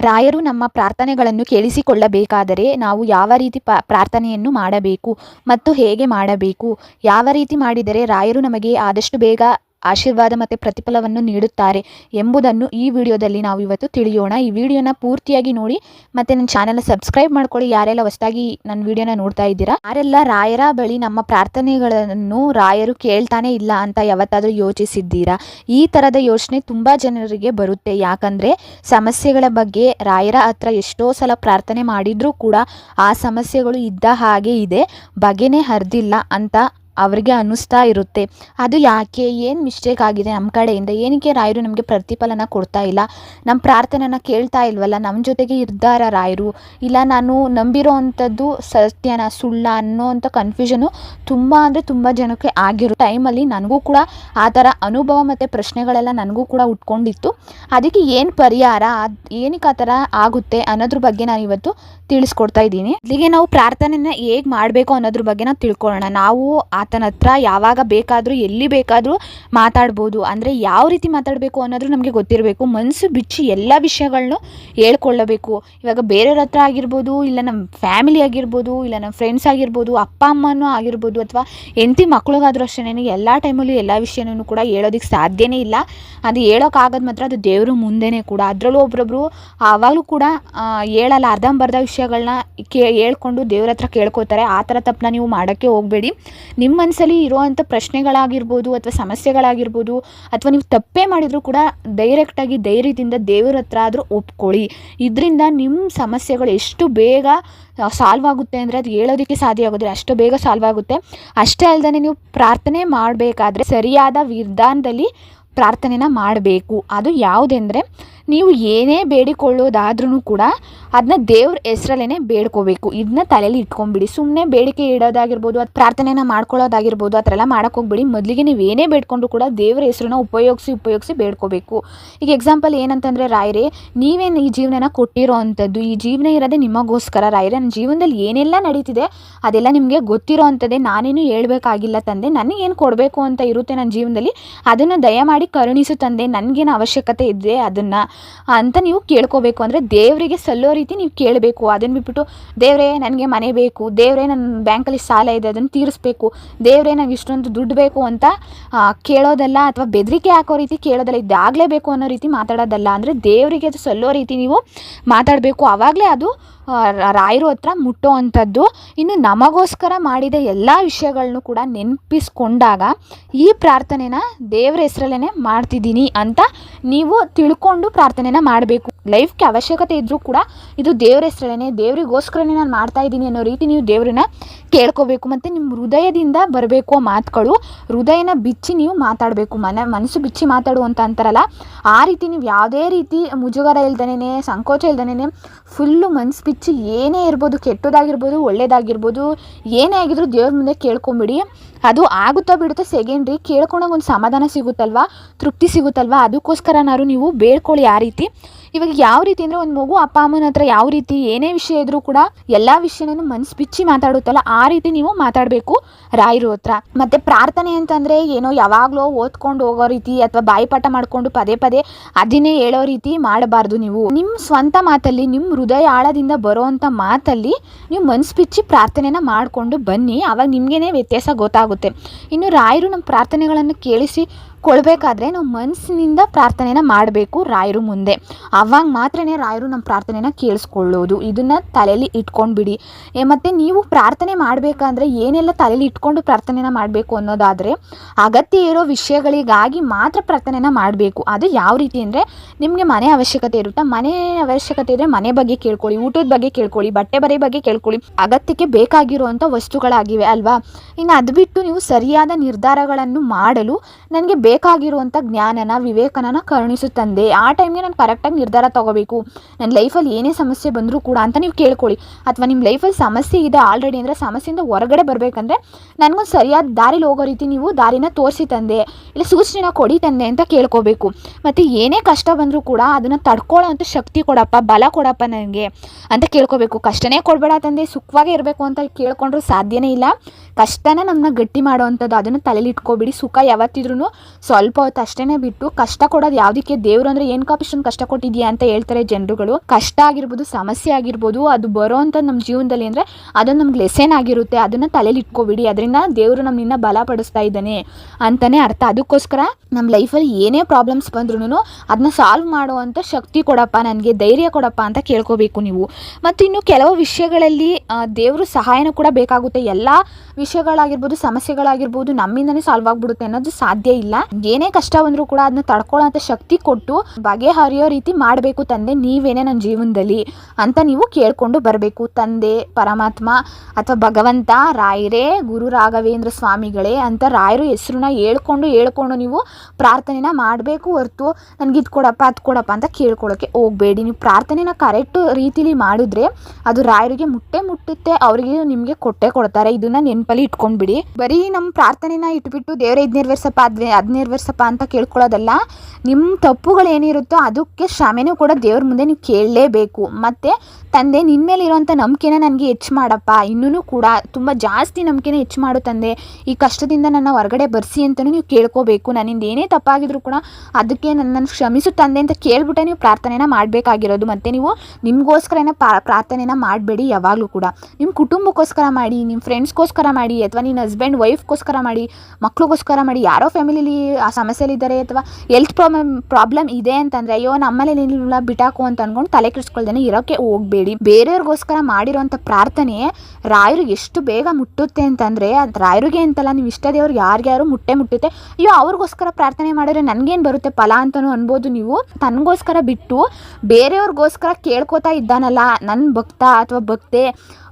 ರಾಯರು ನಮ್ಮ ಪ್ರಾರ್ಥನೆಗಳನ್ನು ಕೇಳಿಸಿಕೊಳ್ಳಬೇಕಾದರೆ ನಾವು ಯಾವ ರೀತಿ ಪ್ರಾರ್ಥನೆಯನ್ನು ಮಾಡಬೇಕು ಮತ್ತು ಹೇಗೆ ಮಾಡಬೇಕು? ಯಾವ ರೀತಿ ಮಾಡಿದರೆ ರಾಯರು ನಮಗೆ ಆದಷ್ಟು ಬೇಗ ಆಶೀರ್ವಾದ ಮತ್ತು ಪ್ರತಿಫಲವನ್ನು ನೀಡುತ್ತಾರೆ ಎಂಬುದನ್ನು ಈ ವಿಡಿಯೋದಲ್ಲಿ ನಾವು ಇವತ್ತು ತಿಳಿಯೋಣ. ಈ ವಿಡಿಯೋನ ಪೂರ್ತಿಯಾಗಿ ನೋಡಿ ಮತ್ತು ನನ್ನ ಚಾನಲ್ನ ಸಬ್ಸ್ಕ್ರೈಬ್ ಮಾಡ್ಕೊಳ್ಳಿ. ಯಾರೆಲ್ಲ ಹೊಸದಾಗಿ ನನ್ನ ವಿಡಿಯೋನ ನೋಡ್ತಾ ಇದ್ದೀರಾ, ಯಾರೆಲ್ಲ ರಾಯರ ಬಳಿ ನಮ್ಮ ಪ್ರಾರ್ಥನೆಗಳನ್ನು ರಾಯರು ಕೇಳ್ತಾನೆ ಇಲ್ಲ ಅಂತ ಯಾವತ್ತಾದರೂ ಯೋಚಿಸಿದ್ದೀರಾ? ಈ ಥರದ ಯೋಚನೆ ತುಂಬ ಜನರಿಗೆ ಬರುತ್ತೆ. ಯಾಕಂದರೆ ಸಮಸ್ಯೆಗಳ ಬಗ್ಗೆ ರಾಯರ ಹತ್ರ ಎಷ್ಟೋ ಸಲ ಪ್ರಾರ್ಥನೆ ಮಾಡಿದರೂ ಕೂಡ ಆ ಸಮಸ್ಯೆಗಳು ಇದ್ದ ಹಾಗೆ ಇದೆ. ಬಗೆನೇ ಹರಿದಿಲ್ಲ ಅಂತ ಅವರಿಗೆ ಅನ್ನಿಸ್ತಾ ಇರುತ್ತೆ. ಅದು ಯಾಕೆ, ಏನು ಮಿಸ್ಟೇಕ್ ಆಗಿದೆ ನಮ್ಮ ಕಡೆಯಿಂದ? ಏನಕ್ಕೆ ರಾಯರು ನಮಗೆ ಪ್ರತಿಫಲನ ಕೊಡ್ತಾ ಇಲ್ಲ? ನಮ್ಮ ಪ್ರಾರ್ಥನೆನ ಕೇಳ್ತಾ ಇಲ್ವಲ್ಲ? ನಮ್ಮ ಜೊತೆಗೆ ಇದ್ದಾರ ರಾಯರು? ಇಲ್ಲ ನಾನು ನಂಬಿರೋ ಅಂಥದ್ದು ಸತ್ಯನ, ಸುಳ್ಳ ಅನ್ನೋ ಅಂಥ ಕನ್ಫ್ಯೂಷನು ತುಂಬ ಅಂದರೆ ತುಂಬ ಜನಕ್ಕೆ ಆಗಿರೋ ಟೈಮಲ್ಲಿ ನನಗೂ ಕೂಡ ಆ ಥರ ಅನುಭವ ಮತ್ತು ಪ್ರಶ್ನೆಗಳೆಲ್ಲ ನನಗೂ ಕೂಡ ಉಟ್ಕೊಂಡಿತ್ತು. ಅದಕ್ಕೆ ಏನು ಪರಿಹಾರ? ಏನಕ್ಕೆ ಆ ಥರ ಆಗುತ್ತೆ ಅನ್ನೋದ್ರ ಬಗ್ಗೆ ನಾನು ಇವತ್ತು ತಿಳಿಸ್ಕೊಡ್ತಾ ಇದ್ದೀನಿ. ಇಲ್ಲಿಗೆ ನಾವು ಪ್ರಾರ್ಥನೆನ ಹೇಗೆ ಮಾಡಬೇಕು ಅನ್ನೋದ್ರ ಬಗ್ಗೆ ನಾವು ತಿಳ್ಕೊಳ್ಳೋಣ. ನಾವು ಆತನ ಹತ್ರ ಯಾವಾಗ ಬೇಕಾದರೂ, ಎಲ್ಲಿ ಬೇಕಾದರೂ ಮಾತಾಡ್ಬೋದು. ಅಂದರೆ ಯಾವ ರೀತಿ ಮಾತಾಡಬೇಕು ಅನ್ನೋದು ನಮಗೆ ಗೊತ್ತಿರಬೇಕು. ಮನಸ್ಸು ಬಿಚ್ಚಿ ಎಲ್ಲ ವಿಷಯಗಳನ್ನು ಹೇಳ್ಕೊಳ್ಳಬೇಕು. ಇವಾಗ ಬೇರೆಯವ್ರ ಹತ್ರ ಆಗಿರ್ಬೋದು, ಇಲ್ಲ ನಮ್ಮ ಫ್ಯಾಮಿಲಿ ಆಗಿರ್ಬೋದು, ಇಲ್ಲ ನಮ್ಮ ಫ್ರೆಂಡ್ಸ್ ಆಗಿರ್ಬೋದು, ಅಪ್ಪ ಅಮ್ಮನೂ ಆಗಿರ್ಬೋದು, ಅಥವಾ ಹೆಂಡತಿ ಮಕ್ಳಿಗಾದ್ರೂ ಅಷ್ಟೇ ಎಲ್ಲ ಟೈಮಲ್ಲೂ ಎಲ್ಲ ವಿಷಯನೂ ಕೂಡ ಹೇಳೋದಕ್ಕೆ ಸಾಧ್ಯನೇ ಇಲ್ಲ. ಅದು ಹೇಳೋಕ್ಕಾಗೋದು ಮಾತ್ರ ಅದು ದೇವರು ಮುಂದೆನೇ ಕೂಡ. ಅದರಲ್ಲೂ ಒಬ್ರೊಬ್ರು ಆವಾಗಲೂ ಕೂಡ ಹೇಳಲ್ಲ, ಅರ್ಧಂಬರ್ಧ ವಿಷಯಗಳನ್ನ ಕೇ, ಹೇಳ್ಕೊಂಡು ದೇವ್ರ ಹತ್ರ ಕೇಳ್ಕೊತಾರೆ. ಆ ಥರ ತಪ್ಪನ್ನ ನೀವು ಮಾಡೋಕ್ಕೆ ಹೋಗಬೇಡಿ. ನಿಮ್ಮ ಮನಸ್ಸಲ್ಲಿ ಇರುವಂಥ ಪ್ರಶ್ನೆಗಳಾಗಿರ್ಬೋದು ಅಥವಾ ಸಮಸ್ಯೆಗಳಾಗಿರ್ಬೋದು ಅಥವಾ ನೀವು ತಪ್ಪೇ ಮಾಡಿದರೂ ಕೂಡ ಡೈರೆಕ್ಟಾಗಿ ಧೈರ್ಯದಿಂದ ದೇವರ ಹತ್ರ ಆದರೂ ಒಪ್ಕೊಳ್ಳಿ. ಇದರಿಂದ ನಿಮ್ಮ ಸಮಸ್ಯೆಗಳು ಎಷ್ಟು ಬೇಗ ಸಾಲ್ವ್ ಆಗುತ್ತೆ ಅಂದರೆ ಅದು ಹೇಳೋದಕ್ಕೆ ಸಾಧ್ಯ ಆಗೋದಿಲ್ಲ. ಅಷ್ಟು ಬೇಗ ಸಾಲ್ವ್ ಆಗುತ್ತೆ. ಅಷ್ಟೇ ಅಲ್ಲದೆ ನೀವು ಪ್ರಾರ್ಥನೆ ಮಾಡಬೇಕಾದ್ರೆ ಸರಿಯಾದ ವಿಧಾನದಲ್ಲಿ ಪ್ರಾರ್ಥನೆನ ಮಾಡಬೇಕು. ಅದು ಯಾವುದೆಂದರೆ ನೀವು ಏನೇ ಬೇಡಿಕೊಳ್ಳೋದಾದ್ರೂ ಕೂಡ ಅದನ್ನ ದೇವ್ರ ಹೆಸ್ರಲ್ಲೇ ಬೇಡ್ಕೋಬೇಕು. ಇದನ್ನ ತಲೆಯಲ್ಲಿ ಇಟ್ಕೊಂಡ್ಬಿಡಿ ಸುಮ್ಮನೆ ಬೇಡಿಕೆ ಇಡೋದಾಗಿರ್ಬೋದು, ಅದು ಪ್ರಾರ್ಥನೆನ ಮಾಡ್ಕೊಳ್ಳೋದಾಗಿರ್ಬೋದು, ಆ ಥರ ಎಲ್ಲ ಮಾಡೋಕೆ ಹೋಗ್ಬಿಡಿ ಮೊದಲಿಗೆ ನೀವು ಏನೇ ಬೇಡ್ಕೊಂಡ್ರು ಕೂಡ ದೇವ್ರ ಹೆಸ್ರನ್ನ ಉಪಯೋಗಿಸಿ ಉಪಯೋಗಿಸಿ ಬೇಡ್ಕೋಬೇಕು. ಈಗ ಎಕ್ಸಾಂಪಲ್ ಏನಂತಂದರೆ, ರಾಯರೇ, ನೀವೇನು ಈ ಜೀವನನ ಕೊಟ್ಟಿರೋ ಅಂಥದ್ದು, ಈ ಜೀವನ ಇರೋದೇ ನಿಮಗೋಸ್ಕರ ರಾಯರೇ, ನನ್ನ ಜೀವನದಲ್ಲಿ ಏನೆಲ್ಲ ನಡೀತಿದೆ, ಅದೆಲ್ಲ ನಿಮಗೆ ಗೊತ್ತಿರೋ ಅಂಥದ್ದೇ, ನಾನೇನು ಹೇಳಬೇಕಾಗಿಲ್ಲ ತಂದೆ, ನನಗೇನು ಕೊಡಬೇಕು ಅಂತ ಇರುತ್ತೆ ನನ್ನ ಜೀವನದಲ್ಲಿ, ಅದನ್ನು ದಯಮಾಡಿ ಕರುಣಿಸು ತಂದೆ, ನನಗೇನು ಅವಶ್ಯಕತೆ ಇದೆ ಅದನ್ನು. ಅಂತ ನೀವು ಕೇಳ್ಕೋಬೇಕು. ಅಂದರೆ ದೇವರಿಗೆ ಸಲ್ಲೋ ರೀತಿ ನೀವು ಕೇಳಬೇಕು. ಅದನ್ನು ಬಿಟ್ಬಿಟ್ಟು, ದೇವರೇ, ನನಗೆ ಮನೆ ಬೇಕು. ದೇವರೇ ನನ್ನ ಬ್ಯಾಂಕಲ್ಲಿ ಸಾಲ ಇದೆ, ಅದನ್ನು ತೀರಿಸ್ಬೇಕು. ದೇವರೇ ನನಗೆ ಇಷ್ಟೊಂದು ದುಡ್ಡು ಬೇಕು ಅಂತ ಕೇಳೋದಲ್ಲ ಅಥವಾ ಬೆದರಿಕೆ ಹಾಕೋ ರೀತಿ ಕೇಳೋದಲ್ಲ, ಇದಾಗಲೇಬೇಕು ಅನ್ನೋ ರೀತಿ ಮಾತಾಡೋದಲ್ಲ. ಅಂದರೆ ದೇವರಿಗೆ ಅದು ಸಲ್ಲೋ ರೀತಿ ನೀವು ಮಾತಾಡಬೇಕು. ಆವಾಗಲೇ ಅದು ರಾಯರು ಹತ್ರ ಮುಟ್ಟೋ ಅಂಥದ್ದು ಇನ್ನು ನಮಗೋಸ್ಕರ ಮಾಡಿದ ಎಲ್ಲ ವಿಷಯಗಳನ್ನು ಕೂಡ ನೆನಪಿಸ್ಕೊಂಡಾಗ ಈ ಪ್ರಾರ್ಥನೆನ ದೇವರ ಹೆಸರಲ್ಲೇ ಮಾಡ್ತಿದ್ದೀನಿ ಅಂತ ನೀವು ತಿಳ್ಕೊಂಡು ಪ್ರಾರ್ಥನೆನ ಮಾಡಬೇಕು. ಲೈಫ್ಗೆ ಅವಶ್ಯಕತೆ ಇದ್ದರೂ ಕೂಡ ಇದು ದೇವ್ರ ಹೆಸರಲ್ಲೇ ದೇವರಿಗೋಸ್ಕರನೇ ನಾನು ಮಾಡ್ತಾ ಇದ್ದೀನಿ ಅನ್ನೋ ರೀತಿ ನೀವು ದೇವ್ರನ್ನ ಕೇಳ್ಕೋಬೇಕು. ಮತ್ತು ನಿಮ್ಮ ಹೃದಯದಿಂದ ಬರಬೇಕು ಮಾತುಗಳು, ಹೃದಯನ ಬಿಚ್ಚಿ ನೀವು ಮಾತಾಡಬೇಕು. ಮನ, ಮನಸ್ಸು ಬಿಚ್ಚಿ ಮಾತಾಡು ಅಂತ ಅಂತಾರಲ್ಲ, ಆ ರೀತಿ ನೀವು ಯಾವುದೇ ರೀತಿ ಮುಜುಗರ ಇಲ್ದನೇ ಸಂಕೋಚ ಇಲ್ದನೇ ಫುಲ್ಲು ಮನ್ಸು ಬಿಚ್ಚಿ ಏನೇ ಇರ್ಬೋದು, ಕೆಟ್ಟದಾಗಿರ್ಬೋದು, ಒಳ್ಳೇದಾಗಿರ್ಬೋದು, ಏನೇ ಆಗಿದ್ರು ದೇವ್ರ ಮುಂದೆ ಕೇಳ್ಕೊಂಬಿಡಿ. ಅದು ಆಗುತ್ತಾ ಬಿಡುತ್ತಾ ಸೆಕೆಂಡ್ರಿ, ಕೇಳ್ಕೊಂಡಾಗ ಒಂದು ಸಮಾಧಾನ ಸಿಗುತ್ತಲ್ವಾ? ತೃಪ್ತಿ ಸಿಗುತ್ತಲ್ವಾ? ಅದಕ್ಕೋಸ್ಕರನಾದ್ರು ನೀವು ಬೇಡ್ಕೊಳ್ಳಿ ಆ ರೀತಿ. ಇವಾಗ ಯಾವ ರೀತಿ ಅಂದರೆ ಒಂದು ಮಗು ಅಪ್ಪ, ಅಮ್ಮನ ಹತ್ರ ಯಾವ ರೀತಿ ಏನೇ ವಿಷಯ ಇದ್ರೂ ಕೂಡ ಎಲ್ಲ ವಿಷಯನೂ ಮನ್ಸು ಬಿಚ್ಚಿ ಮಾತಾಡುತ್ತಲ್ಲ, ಆ ರೀತಿ ನೀವು ಮಾತಾಡಬೇಕು ರಾಯರು ಹತ್ರ. ಮತ್ತು ಪ್ರಾರ್ಥನೆ ಅಂತಂದರೆ ಏನೋ ಯಾವಾಗಲೋ ಓದ್ಕೊಂಡು ಹೋಗೋ ರೀತಿ ಅಥವಾ ಬಾಯಿಪಾಠ ಮಾಡಿಕೊಂಡು ಪದೇ ಪದೇ ಅದನ್ನೇ ಹೇಳೋ ರೀತಿ ಮಾಡಬಾರ್ದು ನೀವು. ನಿಮ್ಮ ಸ್ವಂತ ಮಾತಲ್ಲಿ ನಿಮ್ಮ ಹೃದಯ ಆಳದಿಂದ ಬರೋವಂಥ ಮಾತಲ್ಲಿ ನೀವು ಮನ್ಸು ಬಿಚ್ಚಿ ಪ್ರಾರ್ಥನೆನ ಮಾಡಿಕೊಂಡು ಬನ್ನಿ. ಅವಾಗ ನಿಮಗೇನೆ ವ್ಯತ್ಯಾಸ ಗೊತ್ತಾಗುತ್ತೆ. ಇನ್ನು ರಾಯರು ನಮ್ಮ ಪ್ರಾರ್ಥನೆಗಳನ್ನು ಕೇಳಿಸಿ ಕೊಳ್ಬೇಕಾದ್ರೆ ನಾವು ಮನಸ್ಸಿನಿಂದ ಪ್ರಾರ್ಥನೆನ ಮಾಡಬೇಕು ರಾಯರು ಮುಂದೆ. ಅವಾಗ ಮಾತ್ರನೇ ರಾಯರು ನಮ್ಮ ಪ್ರಾರ್ಥನೆನ ಕೇಳಿಸ್ಕೊಳ್ಳೋದು. ಇದನ್ನು ತಲೆಯಲ್ಲಿ ಇಟ್ಕೊಂಡ್ಬಿಡಿ. ಬಿಡಿ ಮತ್ತು ನೀವು ಪ್ರಾರ್ಥನೆ ಮಾಡಬೇಕಂದ್ರೆ ಏನೆಲ್ಲ ತಲೆಯಲ್ಲಿ ಇಟ್ಕೊಂಡು ಪ್ರಾರ್ಥನೆನ ಮಾಡಬೇಕು ಅನ್ನೋದಾದರೆ ಅಗತ್ಯ ಇರೋ ವಿಷಯಗಳಿಗಾಗಿ ಮಾತ್ರ ಪ್ರಾರ್ಥನೆನ ಮಾಡಬೇಕು. ಅದು ಯಾವ ರೀತಿ ಅಂದರೆ ನಿಮಗೆ ಮನೆ ಅವಶ್ಯಕತೆ ಇರುತ್ತಾ? ಮನೆ ಅವಶ್ಯಕತೆ ಇದ್ದರೆ ಮನೆ ಬಗ್ಗೆ ಕೇಳ್ಕೊಳ್ಳಿ, ಊಟದ ಬಗ್ಗೆ ಕೇಳ್ಕೊಳ್ಳಿ, ಬಟ್ಟೆ ಬರೆ ಬಗ್ಗೆ ಕೇಳ್ಕೊಳ್ಳಿ. ಅಗತ್ಯಕ್ಕೆ ಬೇಕಾಗಿರುವಂಥ ವಸ್ತುಗಳಾಗಿವೆ ಅಲ್ವಾ? ಇನ್ನು ಅದು ಬಿಟ್ಟು ನೀವು ಸರಿಯಾದ ನಿರ್ಧಾರಗಳನ್ನು ಮಾಡಲು ನನಗೆ ಬೇಕಾಗಿರುವಂಥ ಜ್ಞಾನನ ವಿವೇಕನ ಕರುಣಿಸುತ್ತಂದೆ ಆ ಟೈಮ್ಗೆ ನಾನು ಕರೆಕ್ಟಾಗಿ ನಿರ್ಧಾರ ತಗೋಬೇಕು. ನನ್ನ ಲೈಫಲ್ಲಿ ಏನೇ ಸಮಸ್ಯೆ ಬಂದರೂ ಕೂಡ ಅಂತ ನೀವು ಕೇಳ್ಕೊಳ್ಳಿ. ಅಥವಾ ನಿಮ್ಮ ಲೈಫಲ್ಲಿ ಸಮಸ್ಯೆ ಇದೆ ಆಲ್ರೆಡಿ ಅಂದರೆ ಸಮಸ್ಯೆಯಿಂದ ಹೊರಗಡೆ ಬರಬೇಕಂದ್ರೆ ನನಗೊಂದು ಸರಿಯಾದ ದಾರಿಲಿ ಹೋಗೋ ರೀತಿ ನೀವು ದಾರಿನ ತೋರಿಸಿ ತಂದೆ. ಇಲ್ಲ ಸೂಚನೆನ ಕೊಡಿ ತಂದೆ ಅಂತ ಕೇಳ್ಕೋಬೇಕು. ಮತ್ತು ಏನೇ ಕಷ್ಟ ಬಂದರೂ ಕೂಡ ಅದನ್ನು ತಡ್ಕೊಳ್ಳೋ ಅಂಥ ಶಕ್ತಿ ಕೊಡಪ್ಪ, ಬಲ ಕೊಡಪ್ಪ ನನಗೆ ಅಂತ ಕೇಳ್ಕೋಬೇಕು. ಕಷ್ಟನೇ ಕೊಡಬೇಡ ತಂದೆ, ಸುಖವಾಗೇ ಇರಬೇಕು ಅಂತ ಕೇಳ್ಕೊಂಡ್ರೂ ಸಾಧ್ಯನೇ ಇಲ್ಲ. ಕಷ್ಟನ ನಮ್ಮನ್ನ ಗಟ್ಟಿ ಮಾಡೋವಂಥದ್ದು ಅದನ್ನು ತಲೆಯಲ್ಲಿ ಇಟ್ಕೋಬಿಡಿ. ಸುಖ ಯಾವತ್ತಿದ್ರೂ ಸ್ವಲ್ಪ ಹೊತ್ತು ಅಷ್ಟೇನೆ ಬಿಟ್ಟು ಕಷ್ಟ ಕೊಡೋದು ಯಾವುದಕ್ಕೆ? ದೇವ್ರು ಅಂದ್ರೆ ಏನು ಕಾಪಿಷನ್ ಕಷ್ಟ ಕೊಟ್ಟಿದ್ಯಾ ಅಂತ ಹೇಳ್ತಾರೆ ಜನರುಗಳು. ಕಷ್ಟ ಆಗಿರ್ಬೋದು, ಸಮಸ್ಯೆ ಆಗಿರ್ಬೋದು, ಅದು ಬರೋ ಅಂತ ನಮ್ಮ ಜೀವನದಲ್ಲಿ ಅಂದ್ರೆ ಅದೊಂದು ನಮ್ಗೆ ಲೆಸನ್ ಆಗಿರುತ್ತೆ. ಅದನ್ನ ತಲೆಯಲ್ಲಿ ಇಟ್ಕೋಬಿಡಿ. ಅದರಿಂದ ದೇವರು ನಮ್ಮನ್ನ ಬಲಪಡಿಸ್ತಾ ಇದ್ದಾನೆ ಅಂತಾನೆ ಅರ್ಥ. ಅದಕ್ಕೋಸ್ಕರ ನಮ್ಮ ಲೈಫಲ್ಲಿ ಏನೇ ಪ್ರಾಬ್ಲಮ್ಸ್ ಬಂದ್ರೂ ಅದನ್ನ ಸಾಲ್ವ್ ಮಾಡುವಂಥ ಶಕ್ತಿ ಕೊಡಪ್ಪ, ನನಗೆ ಧೈರ್ಯ ಕೊಡಪ್ಪ ಅಂತ ಕೇಳ್ಕೋಬೇಕು ನೀವು. ಮತ್ತು ಇನ್ನು ಕೆಲವು ವಿಷಯಗಳಲ್ಲಿ ದೇವರು ಸಹಾಯನೂ ಕೂಡ ಬೇಕಾಗುತ್ತೆ. ಎಲ್ಲ ವಿಷಯಗಳಾಗಿರ್ಬೋದು, ಸಮಸ್ಯೆಗಳಾಗಿರ್ಬೋದು ನಮ್ಮಿಂದನೇ ಸಾಲ್ವ್ ಆಗ್ಬಿಡುತ್ತೆ ಅನ್ನೋದು ಸಾಧ್ಯ ಇಲ್ಲ. ಏನೇ ಕಷ್ಟ ಬಂದರೂ ಕೂಡ ಅದನ್ನ ತಡ್ಕೊಳ್ಳೋಂಥ ಶಕ್ತಿ ಕೊಟ್ಟು ಬಗೆಹರಿಯೋ ರೀತಿ ಮಾಡಬೇಕು ತಂದೆ, ನೀವೇನೇ ನನ್ನ ಜೀವನದಲ್ಲಿ ಅಂತ ನೀವು ಕೇಳಿಕೊಂಡು ಬರಬೇಕು. ತಂದೆ, ಪರಮಾತ್ಮ ಅಥವಾ ಭಗವಂತ, ರಾಯರೇ, ಗುರು ರಾಘವೇಂದ್ರ ಸ್ವಾಮಿಗಳೇ ಅಂತ ರಾಯರು ಹೆಸ್ರನ್ನ ಹೇಳ್ಕೊಂಡು ಹೇಳ್ಕೊಂಡು ನೀವು ಪ್ರಾರ್ಥನೆನ ಮಾಡಬೇಕು ಹೊರತು ನನಗೆ ಇದು ಕೊಡಪ್ಪ, ಅದು ಕೊಡಪ್ಪ ಅಂತ ಕೇಳ್ಕೊಳ್ಳೋಕ್ಕೆ ಹೋಗಬೇಡಿ. ನೀವು ಪ್ರಾರ್ಥನೆನ ಕರೆಕ್ಟ್ ರೀತಿಲಿ ಮಾಡಿದ್ರೆ ಅದು ರಾಯರಿಗೆ ಮುಟ್ಟೆ ಮುಟ್ಟುತ್ತೆ, ಅವರಿಗೆ ನಿಮಗೆ ಕೊಟ್ಟೆ ಕೊಡ್ತಾರೆ. ಇದನ್ನ ನೆನಪಲ್ಲಿ ಇಟ್ಕೊಂಡ್ಬಿಡಿ. ಬರೀ ನಮ್ಮ ಪ್ರಾರ್ಥನೆನ ಇಟ್ಬಿಟ್ಟು ದೇವರ ಇದು ನೆರವೇರ್ಸಪ್ಪ, ಅದ್ನೇ ಅದು ನೆರವೇರ್ಸಪ್ಪ ಅಂತ ಕೇಳ್ಕೊಳ್ಳೋದಲ್ಲ ನಿಮ್ಮ ತಪ್ಪುಗಳೇನಿರುತ್ತೋ ಅದಕ್ಕೆ ಕ್ಷಮೆನೂ ಕೂಡ ದೇವ್ರ ಮುಂದೆ ನೀವು ಕೇಳಲೇಬೇಕು. ಮತ್ತು ತಂದೆ ನಿನ್ನ ಮೇಲೆ ಇರೋವಂಥ ನಂಬಿಕೆನ ನನಗೆ ಹೆಚ್ಚು ಮಾಡಪ್ಪ. ಇನ್ನೂ ಕೂಡ ತುಂಬ ಜಾಸ್ತಿ ನಂಬಿಕೆನ ಹೆಚ್ಚು ಮಾಡು ತಂದೆ. ಈ ಕಷ್ಟದಿಂದ ನನ್ನ ಹೊರಗಡೆ ಬರ್ಸಿ ಅಂತಲೂ ನೀವು ಕೇಳ್ಕೋಬೇಕು. ನನ್ನಿಂದ ಏನೇ ತಪ್ಪಾಗಿದ್ರು ಕೂಡ ಅದಕ್ಕೆ ನನ್ನನ್ನು ಕ್ಷಮಿಸು ತಂದೆ ಅಂತ ಕೇಳ್ಬಿಟ್ಟೆ ನೀವು ಪ್ರಾರ್ಥನೆನ ಮಾಡಬೇಕಾಗಿರೋದು. ಮತ್ತು ನೀವು ನಿಮಗೋಸ್ಕರನೇ ಪ್ರಾರ್ಥನೆನ ಮಾಡಬೇಡಿ ಯಾವಾಗಲೂ ಕೂಡ. ನಿಮ್ಮ ಕುಟುಂಬಕ್ಕೋಸ್ಕರ ಮಾಡಿ ನಿಮ್ಮ ಫ್ರೆಂಡ್ಸ್ಗೋಸ್ಕರ ಮಾಡಿ, ಅಥವಾ ನಿನ್ನ ಹಸ್ಬೆಂಡ್ ವೈಫ್ಗೋಸ್ಕರ ಮಾಡಿ, ಮಕ್ಳಿಗೋಸ್ಕರ ಮಾಡಿ, ಯಾರೋ ಫ್ಯಾಮಿಲಿಲಿ ಆ ಸಮಸ್ಯೆಲಿದ್ದಾರೆ ಅಥವಾ ಎಲ್ತ್ ಪ್ರಾಬ್ಲಮ್ ಪ್ರಾಬ್ಲಮ್ ಇದೆ ಅಂತಂದರೆ, ಅಯ್ಯೋ, ನಮ್ಮಲ್ಲಿ ನಿಲ್ಲ ಬಿಟಾಕು ಅಂತ ಅಂದ್ಕೊಂಡು ತಲೆ ಕೆಡಿಸ್ಕೊಳ್ದೇನೆ ಇರೋಕ್ಕೆ ಹೋಗಬೇಡಿ. ಬೇರೆಯವ್ರಿಗೋಸ್ಕರ ಮಾಡಿರೋಂಥ ಪ್ರಾರ್ಥನೆ ರಾಯರು ಎಷ್ಟು ಬೇಗ ಮುಟ್ಟುತ್ತೆ ಅಂತಂದರೆ, ಅದು ರಾಯರಿಗೆ ಅಂತಲ್ಲ, ನೀವು ಇಷ್ಟ ದೇವ್ರಿಗೆ ಯಾರಿಗ್ಯಾರು ಮುಟ್ಟೆ ಮುಟ್ಟುತ್ತೆ. ಅಯ್ಯೋ, ಅವ್ರಿಗೋಸ್ಕರ ಪ್ರಾರ್ಥನೆ ಮಾಡಿದ್ರೆ ನನಗೇನು ಬರುತ್ತೆ, ಫಲ ಅಂತಲೂ ಅನ್ಬೋದು ನೀವು. ತನಗೋಸ್ಕರ ಬಿಟ್ಟು ಬೇರೆಯವ್ರಿಗೋಸ್ಕರ ಕೇಳ್ಕೊತಾ ಇದ್ದಾನಲ್ಲ ನನ್ನ ಭಕ್ತ ಅಥವಾ ಭಕ್ತೆ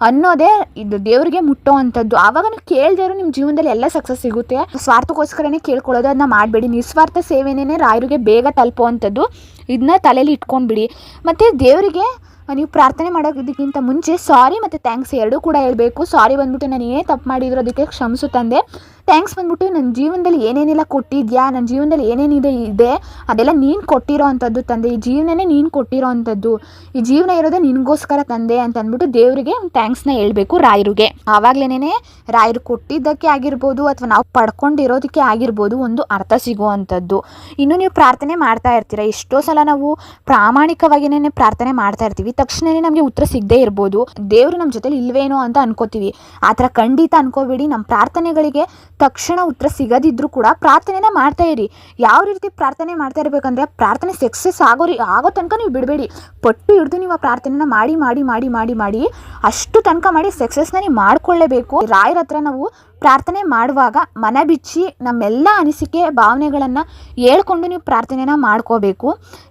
ಅನ್ನೋದೇ ಇದು ದೇವ್ರಿಗೆ ಮುಟ್ಟೋ ಅಂಥದ್ದು ಆವಾಗ ನೀವು ಕೇಳ್ದೇವ್ರು ನಿಮ್ಮ ಜೀವನದಲ್ಲಿ ಎಲ್ಲ ಸಕ್ಸಸ್ ಸಿಗುತ್ತೆ. ಸ್ವಾರ್ಥಕ್ಕೋಸ್ಕರನೇ ಕೇಳ್ಕೊಳ್ಳೋದು ಅದನ್ನ ಮಾಡಬೇಡಿ. ನಿಸ್ವಾರ್ಥ ಸೇವೆನೇ ರಾಯರಿಗೆ ಬೇಗ ತಲುಪುವಂಥದ್ದು. ಇದನ್ನ ತಲೆಯಲ್ಲಿ ಇಟ್ಕೊಂಡ್ಬಿಡಿ. ಮತ್ತು ದೇವರಿಗೆ ನೀವು ಪ್ರಾರ್ಥನೆ ಮಾಡೋದಕ್ಕಿಂತ ಮುಂಚೆ ಸಾರಿ ಮತ್ತು ಥ್ಯಾಂಕ್ಸ್ ಎರಡೂ ಕೂಡ ಹೇಳಬೇಕು. ಸಾರಿ ಬಂದ್ಬಿಟ್ಟು ನಾನು ಏನೇ ತಪ್ಪು ಮಾಡಿದ್ರು ಅದಕ್ಕೆ ಕ್ಷಮಿಸು ತಂದೆ. ಥ್ಯಾಂಕ್ಸ್ ಬಂದ್ಬಿಟ್ಟು ನನ್ನ ಜೀವನದಲ್ಲಿ ಏನೇನೆಲ್ಲ ಕೊಟ್ಟಿದ್ಯಾ? ನನ್ನ ಜೀವನದಲ್ಲಿ ಏನೇನಿದೆ, ಇದೆ? ಅದೆಲ್ಲ ನೀನು ಕೊಟ್ಟಿರೋ ಅಂಥದ್ದು ತಂದೆ. ಈ ಜೀವನನೇ ನೀನು ಕೊಟ್ಟಿರೋ ಅಂಥದ್ದು. ಈ ಜೀವನ ಇರೋದೇ ನಿನಗೋಸ್ಕರ ತಂದೆ ಅಂತ ಅಂದ್ಬಿಟ್ಟು ದೇವರಿಗೆ ಥ್ಯಾಂಕ್ಸ್ನ ಹೇಳ್ಬೇಕು ರಾಯರಿಗೆ. ಆವಾಗಲೇ ರಾಯರು ಕೊಟ್ಟಿದ್ದಕ್ಕೆ ಆಗಿರ್ಬೋದು ಅಥವಾ ನಾವು ಪಡ್ಕೊಂಡಿರೋದಕ್ಕೆ ಆಗಿರ್ಬೋದು ಒಂದು ಅರ್ಥ ಸಿಗುವಂಥದ್ದು ಇನ್ನು ನೀವು ಪ್ರಾರ್ಥನೆ ಮಾಡ್ತಾ ಇರ್ತೀರ. ಎಷ್ಟೋ ಸಲ ನಾವು ಪ್ರಾಮಾಣಿಕವಾಗಿನೇ ಪ್ರಾರ್ಥನೆ ಮಾಡ್ತಾ ಇರ್ತೀವಿ. ತಕ್ಷಣವೇ ನಮಗೆ ಉತ್ತರ ಸಿಗದೇ ಇರ್ಬೋದು. ದೇವರು ನಮ್ಮ ಜೊತೆಲಿ ಇಲ್ವೇನೋ ಅಂತ ಅನ್ಕೋತೀವಿ. ಆ ಥರ ಖಂಡಿತ ಅನ್ಕೋಬೇಡಿ. ನಮ್ಮ ಪ್ರಾರ್ಥನೆಗಳಿಗೆ ತಕ್ಷಣ ಉತ್ತರ ಸಿಗದಿದ್ರೂ ಕೂಡ ಪ್ರಾರ್ಥನೆನ ಮಾಡ್ತಾ ಇರಿ. ಯಾವ ರೀತಿ ಪ್ರಾರ್ಥನೆ ಮಾಡ್ತಾ ಇರ್ಬೇಕಂದ್ರೆ ಪ್ರಾರ್ಥನೆ ಸಕ್ಸಸ್ ಆಗೋ ರೀ ಆಗೋ ತನಕ ನೀವು ಬಿಡಬೇಡಿ. ಪಟ್ಟು ಹಿಡಿದು ನೀವು ಆ ಪ್ರಾರ್ಥನೆನ ಮಾಡಿ ಮಾಡಿ ಮಾಡಿ ಮಾಡಿ ಮಾಡಿ ಅಷ್ಟು ತನಕ ಮಾಡಿ ಸಕ್ಸಸ್ನ ನೀವು ಮಾಡ್ಕೊಳ್ಳೇಬೇಕು. ರಾಯರ ಹತ್ರ ನಾವು ಪ್ರಾರ್ಥನೆ ಮಾಡುವಾಗ ಮನ ಬಿಚ್ಚಿ ನಮ್ಮೆಲ್ಲ ಅನಿಸಿಕೆ, ಭಾವನೆಗಳನ್ನು ಹೇಳ್ಕೊಂಡು ನೀವು ಪ್ರಾರ್ಥನೆನ ಮಾಡ್ಕೋಬೇಕು.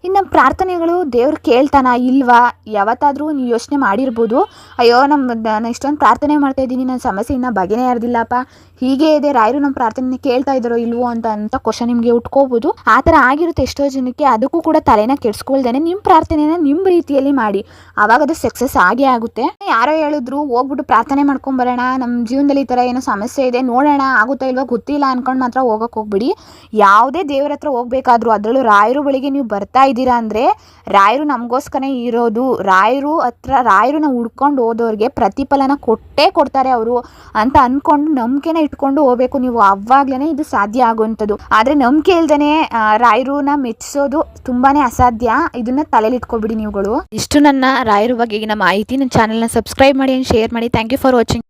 ಇನ್ನು ಪ್ರಾರ್ಥನೆಗಳು ದೇವ್ರು ಕೇಳ್ತಾನ ಇಲ್ವಾ? ಯಾವತ್ತಾದರೂ ನೀವು ಯೋಚನೆ ಮಾಡಿರ್ಬೋದು. ಅಯ್ಯೋ ನಮ್ಮ ನಾನು ಇಷ್ಟೊಂದು ಪ್ರಾರ್ಥನೆ ಮಾಡ್ತಾ ಇದ್ದೀನಿ ನನ್ನ ಸಮಸ್ಯೆ ಇನ್ನೂ ಬಗೆನೇ ಇರೋದಿಲ್ಲಪ್ಪ ಹೀಗೆ ಇದೆ, ರಾಯರು ನಮ್ಮ ಪ್ರಾರ್ಥನೆ ಕೇಳ್ತಾ ಇದ್ದಾರೋ ಇಲ್ವೋ ಅಂತ ಅಂತ ಕ್ವಶನ್ ನಿಮಗೆ ಉಟ್ಕೋಬೋದು. ಆ ಥರ ಆಗಿರುತ್ತೆ ಎಷ್ಟೋ ಜನಕ್ಕೆ. ಅದಕ್ಕೂ ಕೂಡ ತಲೆನ ಕೆಡ್ಸ್ಕೊಳ್ದೇನೆ ನಿಮ್ಮ ಪ್ರಾರ್ಥನೆನ ನಿಮ್ಮ ರೀತಿಯಲ್ಲಿ ಮಾಡಿ. ಆವಾಗ ಅದು ಸಕ್ಸಸ್ ಆಗೇ ಆಗುತ್ತೆ. ಯಾರೋ ಹೇಳಿದ್ರು, ಹೋಗ್ಬಿಟ್ಟು ಪ್ರಾರ್ಥನೆ ಮಾಡ್ಕೊಂಬರೋಣ ನಮ್ಮ ಜೀವನದಲ್ಲಿ ಈ ಥರ ಏನೋ ಸಮಸ್ಯೆ ಇದೆ, ನೋಡೋಣ, ಆಗುತ್ತಾ ಇಲ್ವೋ ಗೊತ್ತಿಲ್ಲ ಅನ್ಕೊಂಡು ಮಾತ್ರ ಹೋಗಕ್ಕೆ ಹೋಗ್ಬಿಡಿ. ಯಾವುದೇ ದೇವ್ರ ಹತ್ರ ಹೋಗ್ಬೇಕಾದ್ರೂ ಅದರಲ್ಲೂ ರಾಯರು ಬಳಿಗೆ ನೀವು ಬರ್ತಾ ಇದ್ದೀರಾ ಅಂದರೆ, ರಾಯರು ನಮಗೋಸ್ಕರನೇ ಇರೋದು, ರಾಯರು ಹತ್ರ, ರಾಯರನ್ನ ಹುಡ್ಕೊಂಡು ಹೋದವ್ರಿಗೆ ಪ್ರತಿಫಲನ ಕೊಟ್ಟೇ ಕೊಡ್ತಾರೆ ಅವರು ಅಂತ ಅಂದ್ಕೊಂಡು ನಂಬಿಕೆನ ಇಟ್ಕೊಂಡು ಹೋಗ್ಬೇಕು ನೀವು. ಅವಾಗ್ಲೇ ಇದು ಸಾಧ್ಯ ಆಗುವಂಥದ್ದು. ಆದರೆ ನಂಬಿಕೆ ಇಲ್ದೇ ರಾಯರನ್ನ ಮೆಚ್ಚಿಸೋದು ತುಂಬಾ ಅಸಾಧ್ಯ. ಇದನ್ನ ತಲೆಯಲ್ಲಿ ಇಟ್ಕೊಬಿಡಿ ನೀವುಗಳು. ಇಷ್ಟು ನನ್ನ ರಾಯರ ಬಗ್ಗೆ ಮಾಹಿತಿ, ನನ್ನ ಚಾನಲ್ನ ಸಬ್ಸ್ಕ್ರೈಬ್ ಮಾಡಿ ಶೇರ್ ಮಾಡಿ. Thank you for watching